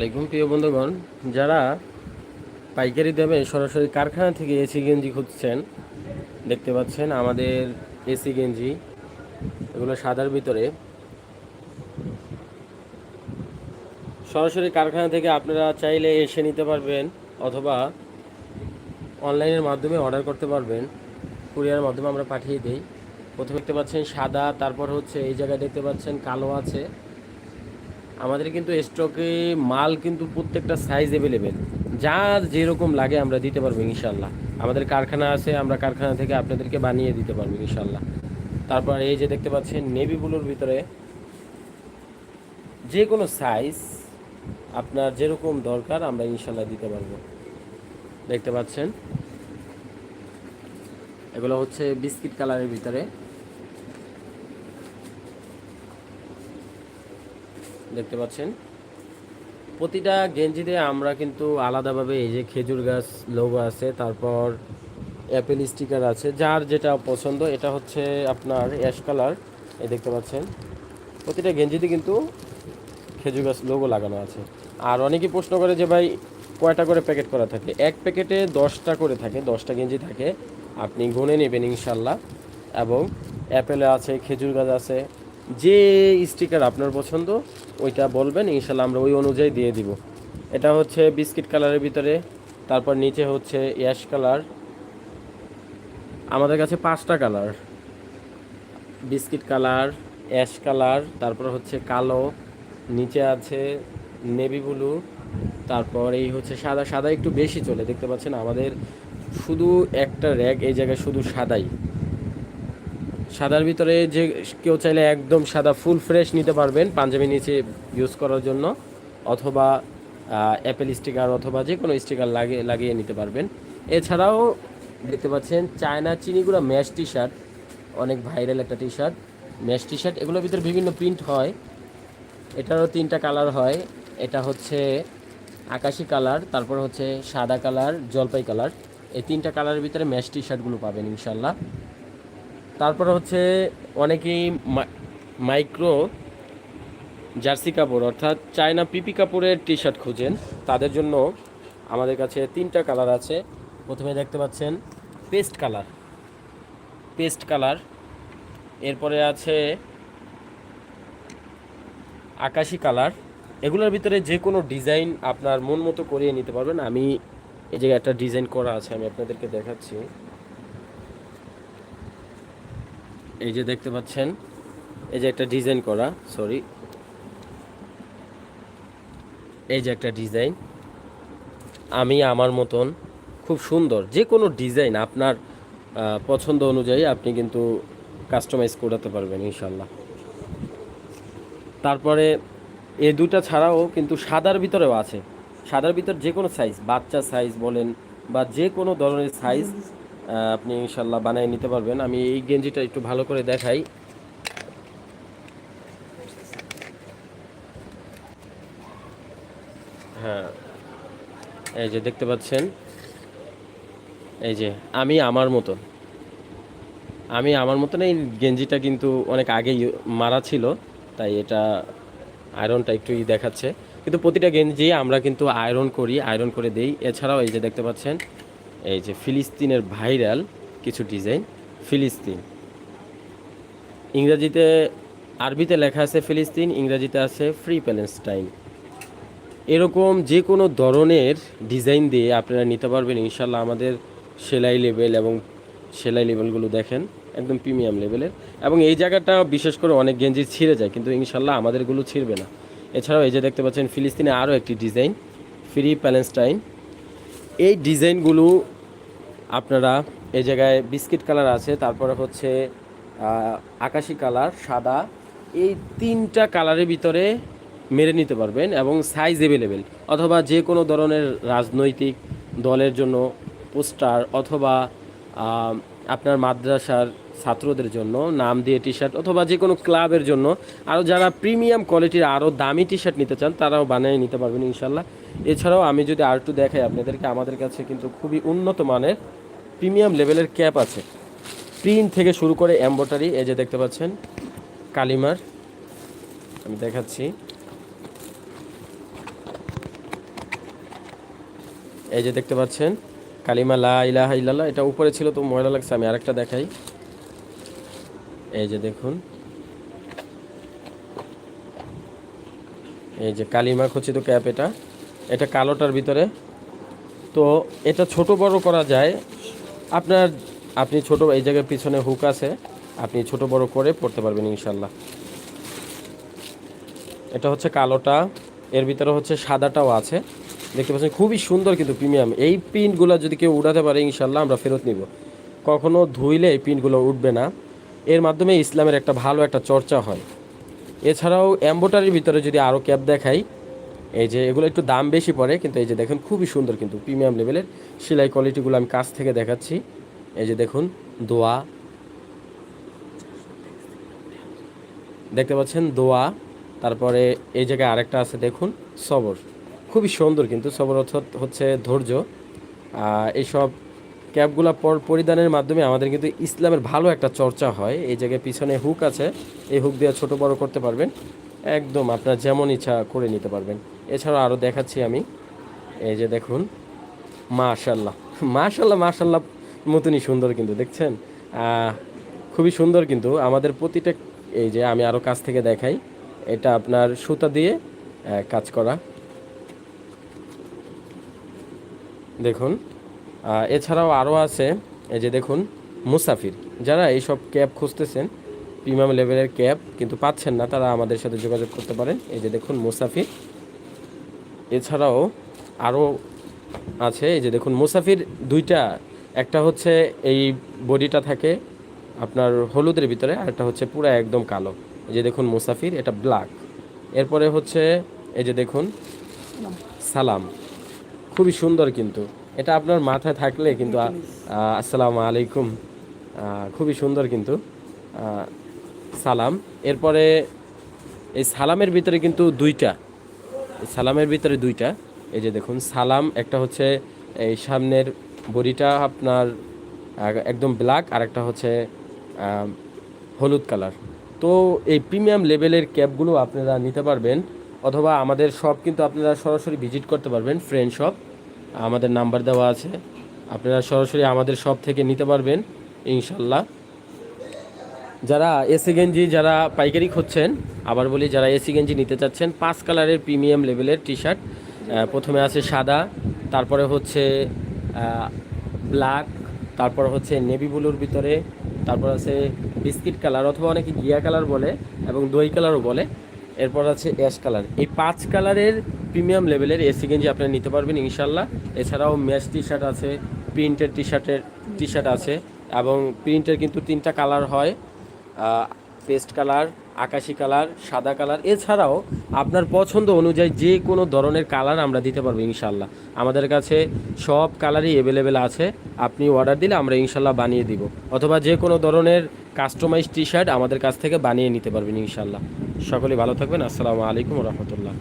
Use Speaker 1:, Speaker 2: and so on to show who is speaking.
Speaker 1: আসসালামাইকুম প্রিয় বন্ধুগণ, যারা পাইকারি দামে সরাসরি কারখানা থেকে এসি গেঞ্জি খুঁজছেন, দেখতে পাচ্ছেন আমাদের এসি গেঞ্জি, এগুলো সাদার ভিতরে। সরাসরি কারখানা থেকে আপনারা চাইলে এসে নিতে পারবেন, অথবা অনলাইনের মাধ্যমে অর্ডার করতে পারবেন। কুরিয়ার মাধ্যমে আমরা পাঠিয়ে দিই। প্রথমে দেখতে পাচ্ছেন সাদা, তারপর হচ্ছে এই জায়গায় দেখতে পাচ্ছেন কালো আছে। আমাদের কিন্তু স্টকে মাল কিন্তু প্রত্যেকটা সাইজ অ্যাভেলেবেল যার যেরকম লাগে আমরা দিতে পারব ইনশাল্লাহ আমাদের কারখানা আছে, আমরা কারখানা থেকে আপনাদেরকে বানিয়ে দিতে পারব ইনশাল্লাহ তারপর এই যে দেখতে পাচ্ছেন নেভি ব্লুর ভিতরে যে কোনো সাইজ আপনার যেরকম দরকার আমরা ইনশাল্লাহ দিতে পারব। দেখতে পাচ্ছেন? এগুলো হচ্ছে বিস্কিট কালারের ভিতরে। দেখতে পাচ্ছেন। প্রতিটা গেঞ্জিতে আমরা কিন্তু আলাদাভাবে এই যে খেজুর গাছ লোগো আছে, তারপর অ্যাপেল স্টিকার আছে, যার যেটা পছন্দ, এটা হচ্ছে আপনার অ্যাশ কালার এই দেখতে পাচ্ছেন। প্রতিটা গেঞ্জিতে কিন্তু খেজুর গাছ লোগো লাগানো আছে। আর অনেকে প্রশ্ন করে যে ভাই, কয়টা করে প্যাকেট করা থাকে? এক প্যাকেটে দশটা করে থাকে, দশটা গেঞ্জি থাকে। আপনি গুনে নেবেন ইনশাল্লাহ। এবং অ্যাপেলে আছে, খেজুর গাছ আছে যে স্টিকার আপনার পছন্দ, ওইটা বলবেন, ইনশাল্লাহ আমরা ওই অনুযায়ী দিয়ে দিব। এটা হচ্ছে বিস্কিট কালারের ভিতরে, তারপর নিচে হচ্ছে অ্যাশ কালার। আমাদের কাছে পাঁচটা colour. Biscuit colour, ash colour, তারপর হচ্ছে কালো, নিচে আছে নেভি ব্লু, তারপর এই হচ্ছে সাদা সাদা একটু বেশি চলে, দেখতে পাচ্ছেন আমাদের শুধু একটা র্যাক, এই জায়গায় শুধু সাদাই। সাদার ভিতরে যে কেউ চাইলে একদম সাদা ফুল ফ্রেশ নিতে পারবেন, পাঞ্জাবি নিচে ইউজ করার জন্য, অথবা অ্যাপেল স্টিকার অথবা যে কোনো স্টিকার লাগিয়ে লাগিয়ে নিতে পারবেন। এছাড়াও দেখতে পাচ্ছেন China Chinigura mesh T shirt অনেক ভাইরাল একটা T shirt mesh T shirt এগুলোর ভিতরে বিভিন্ন প্রিন্ট হয়। এটারও তিনটা কালার হয়। এটা হচ্ছে আকাশি কালার তারপর হচ্ছে সাদা কালার জলপাই কালার এই তিনটা কালারের ভিতরে ম্যাশ টি শার্টগুলো পাবেন ইনশাল্লাহ। তারপরে হচ্ছে অনেকেই মাইক্রো জার্সি কাপড়, অর্থাৎ চায়না পিপি কাপড়ের টি শার্ট খুঁজেন। তাদের জন্য আমাদের কাছে তিনটা কালার আছে। প্রথমে দেখতে পাচ্ছেন পেস্ট কালার। Paste colour. এরপরে আছে আকাশি কালার। এগুলোর ভিতরে যে কোনো ডিজাইন আপনার মন মতো করিয়ে নিতে পারবেন। আমি এই জায়গায় একটা ডিজাইন করা আছে, আমি আপনাদেরকে দেখাচ্ছি। এই যে দেখতে পাচ্ছেন, এই যে একটা ডিজাইন করা সরি এই যে একটা ডিজাইন। আমি আমার মতন খুব সুন্দর, যে কোনো ডিজাইন আপনার পছন্দ অনুযায়ী আপনি কিন্তু কাস্টমাইজ করাতে পারবেন ইনশাল্লাহ তারপরে এ দুটা ছাড়াও কিন্তু সাদার ভিতরেও আছে। সাদার ভিতর যে কোনো সাইজ বাচ্চা সাইজ বলেন বা যে কোনো ধরনের সাইজ আপনি ইনশাল্লাহ বানিয়ে নিতে পারবেন। আমি এই গেঞ্জিটা একটু ভালো করে দেখাই। হ্যাঁ এই যে দেখতে পাচ্ছেন? এই যে, আমি আমার মতন। আমি আমার মতন এই গেঞ্জিটা কিন্তু অনেক আগেই মারা ছিল, তাই এটা আয়রনটা একটু ই দেখাচ্ছে। কিন্তু প্রতিটা গেঞ্জি আমরা কিন্তু আয়রন করি আয়রন করে দেই। এছাড়াও এই যে দেখতে পাচ্ছেন? এই যে ফিলিস্তিনের ভাইরাল কিছু ডিজাইন, ফিলিস্তিন। ইংরেজিতে, আরবিতে লেখা আছে ফিলিস্তিন, ইংরাজিতে আছে ফ্রি প্যালেস্টাইন। এরকম যে কোনো ধরনের ডিজাইন দিয়ে আপনারা নিতে পারবেন, ইনশাল্লাহ আমাদের সেলাই লেভেল এবং সেলাই লেভেলগুলো দেখেন, একদম প্রিমিয়াম লেভেলের এবং এই জায়গাটা বিশেষ করে অনেক গেঞ্জি ছিঁড়ে যায়, কিন্তু ইনশাল্লাহ আমাদেরগুলো ছিঁড়বে না। এছাড়াও এই যে দেখতে পাচ্ছেন, ফিলিস্তিনে আরও একটি ডিজাইন, ফ্রি প্যালেস্টাইন। এই ডিজাইনগুলো আপনারা এই জায়গায় বিস্কিট কালার আছে, তারপরে হচ্ছে আকাশি কালার, সাদা। এই তিনটা কালারের ভিতরে মেরে নিতে পারবেন এবং সাইজ অ্যাভেলেবেল অথবা যে কোনো ধরনের রাজনৈতিক দলের জন্য পোস্টার অথবা আপনার মাদ্রাসার ছাত্রদের জন্য, নাম দিয়ে টি শার্ট অথবা যে কোনো ক্লাবের জন্য আরও যারা প্রিমিয়াম কোয়ালিটির আরও দামি টি শার্ট নিতে চান, তারাও বানিয়ে নিতে পারবেন ইনশাল্লাহ এছাড়াও আমি যদি আর একটু দেখাই আপনাদেরকে, আমাদের কাছে কিন্তু খুবই উন্নত মানের প্রিমিয়াম লেভেলের ক্যাপ আছে। প্রিন্ট থেকে শুরু করে এম্বটারি এই যে দেখতে পাচ্ছেন, কালিমার, আমি দেখাচ্ছি। এই যে দেখতে পাচ্ছেন কালিমা লা ইলাহা এটা উপরে ছিল তো ময়লা লাগছে, আমি আরেকটা দেখাই। এই যে দেখুন। এই যে কালিমা খচিত ক্যাপ এটা এটা কালোটার ভিতরে। তো এটা ছোট বড় করা যায়। আপনার, আপনি ছোট, এই জায়গায় পিছনে হুক আছে, আপনি ছোট বড় করে পড়তে পারবেন ইনশাল্লাহ এটা হচ্ছে কালোটা, এর ভিতরে হচ্ছে সাদাটাও আছে। দেখতে পাচ্ছেন, খুবই সুন্দর কিন্তু প্রিমিয়াম। এই পিনগুলো যদি কেউ উড়াতে পারে, ইনশাল্লাহ আমরা ফেরত নিব। কখনো ধুইলে এই পিনগুলো উঠবে না। এর মাধ্যমে ইসলামের একটা ভালো একটা চর্চা হয়। এছাড়াও অ্যাম্বোটারির ভিতরে যদি আরও ক্যাপ দেখাই, এই যে এগুলো একটু দাম বেশি পড়ে, কিন্তু এই যে দেখুন, খুবই সুন্দর কিন্তু প্রিমিয়াম লেভেলের সেলাই কোয়ালিটিগুলো আমি কাছ থেকে দেখাচ্ছি। এই যে দেখুন, দোয়া। দেখতে পাচ্ছেন, দোয়া। তারপরে এই জায়গায় আরেকটা আছে, দেখুন, সবর। খুবই সুন্দর কিন্তু, সবর হচ্ছে ধৈর্য। এইসব ক্যাপগুলো পরিধানের মাধ্যমে আমাদের কিন্তু ইসলামের ভালো একটা চর্চা হয়। এই জায়গায় পিছনে হুক আছে, এই হুক দিয়ে ছোট বড় করতে পারবেন। একদম আপনার যেমন ইচ্ছা করে নিতে পারবেন। এছাড়াও আরও দেখাচ্ছি আমি। এই যে দেখুন মাশাল্লাহ মাশাল্লাহ মাশাল্লাহ মতনই সুন্দর কিন্তু, দেখছেন? খুবই সুন্দর কিন্তু, আমাদের প্রতিটা, এই যে আমি আরও কাছ থেকে দেখাই, এটা আপনার সুতা দিয়ে কাজ করা। দেখুন এছাড়াও আরও আছে, এই যে দেখুন, মুসাফির। যারা এইসব ক্যাব খুঁজতেছেন, প্রিমিয়াম লেভেলের ক্যাব কিন্তু পাচ্ছেন না, তারা আমাদের সাথে যোগাযোগ করতে পারেন। এই যে দেখুন, মুসাফির। এছাড়াও আরও আছে, এই যে দেখুন, মুসাফির দুইটা। একটা হচ্ছে এই বডিটা থাকে আপনার হলুদের ভিতরে, আর একটা হচ্ছে পুরো একদম কালো। এই যে দেখুন, মুসাফির, এটা ব্ল্যাক। এরপরে হচ্ছে, এই যে দেখুন, সালাম। খুবই সুন্দর কিন্তু। এটা আপনার মাথায় থাকলে কিন্তু আসসালামু আলাইকুম খুবই সুন্দর কিন্তু সালাম। এরপরে এই সালামের ভিতরে কিন্তু দুইটা সালামের ভিতরে দুইটা। এই যে দেখুন, সালাম একটা হচ্ছে এই সামনের বডিটা আপনার একদম ব্ল্যাক, আর একটা হচ্ছে হলুদ কালার। তো এই প্রিমিয়াম লেভেলের ক্যাবগুলো আপনারা নিতে পারবেন। অথবা আমাদের শপ কিন্তু আপনারা সরাসরি ভিজিট করতে পারবেন ফ্রেন্ড শপ আমাদের নাম্বার দেওয়া আছে। আপনারা সরাসরি আমাদের শপ থেকে নিতে পারবেন, ইনশাল্লাহ। যারা এসি গেঞ্জি, যারা পাইকারি খুঁজছেন, আবার বলি যারা এসি গেঞ্জি নিতে চাচ্ছেন, পাঁচ কালারের প্রিমিয়াম লেভেলের টি শার্ট প্রথমে আছে সাদা, তারপরে হচ্ছে ব্ল্যাক তারপর হচ্ছে নেভি ব্লুর ভিতরে, তারপর আছে বিস্কিট কালার অথবা অনেকে গিয়া কালার বলে এবং দই কালারও বলে। এরপর আছে অ্যাশ কালার। এই পাঁচ কালারের প্রিমিয়াম লেভেলের এসি গেঞ্জি আপনারা নিতে পারবেন ইনশাল্লাহ। এছাড়াও ম্যাচ টি শার্ট আছে, প্রিন্টের টি শার্টের টি শার্ট আছে এবং প্রিন্টের কিন্তু তিনটা কালার হয় পেস্ট কালার আকাশি কালার, সাদা কালার, এছাড়াও আপনার পছন্দ অনুযায়ী যে কোনো ধরনের কালার আমরা দিতে পারব ইনশাল্লাহ। আমাদের কাছে সব কালারই অ্যাভেলেবেল আছে। আপনি অর্ডার দিলে আমরা ইনশাল্লাহ বানিয়ে দিব। অথবা যে কোনো ধরনের কাস্টমাইজ টি শার্ট আমাদের কাছ থেকে বানিয়ে নিতে পারবেন ইনশাল্লাহ। সকলে ভালো থাকবেন। আসসালামু আলাইকুম রহমতুল্লাহ।